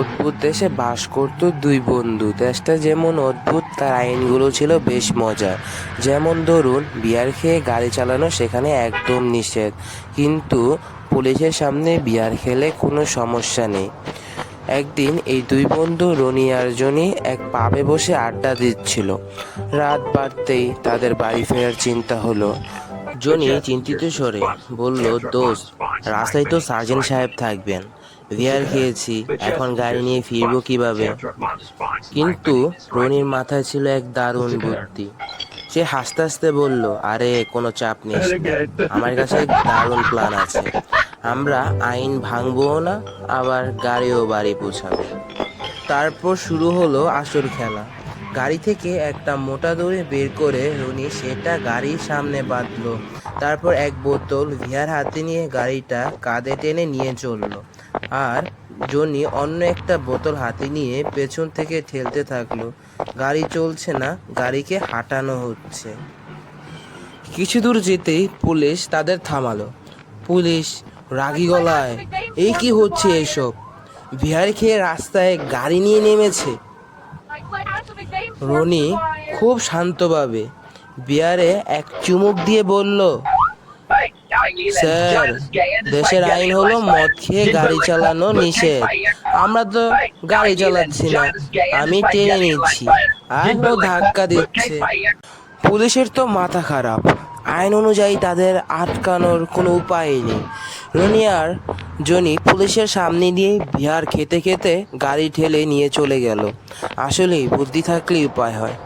অদ্ভুত দেশে বাস করত দুই বন্ধু। দেশটা যেমন অদ্ভুত তার আইনগুলো ছিল বেশ মজার। যেমন ধরুন বিয়ার খেয়ে গাড়ি চালানো সেখানে একদম নিষেধ। কিন্তু পুলিশের সামনে বিয়ার খেলে কোনো সমস্যা নেই। একদিন এই দুই বন্ধু রনি আর জনি এক পাবে বসে আড্ডা দিচ্ছিল। রাত বাড়তেই তাদের বাড়ি ফেরার চিন্তা হলো। জনি চিন্তিত স্বরে বলল দোস্ত রাস্তায় তো সার্জেন্ট সাহেব থাকবেন। বিয়ার খেয়েছি, এখন গাড়ি নিয়ে ফিরবো কীভাবে? কিন্তু রনির মাথায় ছিল এক দারুণ বুদ্ধি। সে হাসতে হাসতে বলল, আরে, কোনো চাপ নেই আমার কাছে দারুণ প্ল্যান আছে। আমরা আইন ভাঙবো না, আবার গাড়িও বাড়ি পৌঁছাবে। তারপর শুরু হলো আসল খেলা। গাড়ি থেকে একটা মোটা দড়ি বের করে রনি সেটা গাড়ির সামনে বাঁধলো। তারপর এক বোতল ভিয়ার হাতে নিয়ে গাড়িটা কাঁধে টেনে নিয়ে চলল। আর জনি অন্য একটা বোতল হাতে নিয়ে পেছন থেকে ঠেলতে থাকল। গাড়ি চলছে না, গাড়িকে হাঁটানো হচ্ছে। কিছু দূর যেতেই পুলিশ তাদের থামালো। পুলিশ রাগি গলায়, এই কি হচ্ছে এসব? বিহার খেয়ে রাস্তায় গাড়ি নিয়ে নেমেছে? রনি খুব শান্তভাবে বিয়ারে এক চুমুক দিয়ে বলল স্যার দেশের আইন হলো মদ খেয়ে গাড়ি চালানো নিষেধ। আমরা তো গাড়ি চালাচ্ছি না আমি টেনে নিচ্ছি। আর ও ধাক্কা দিচ্ছে। পুলিশের তো মাথা খারাপ। আইন অনুযায়ী তাদের আটকানোর কোনো উপায় নেই। রনি আর জনি পুলিশের সামনে দিয়ে বিহার খেতে খেতে গাড়ি ঠেলে নিয়ে চলে গেল। আসলেই বুদ্ধি থাকলেই উপায় হয়।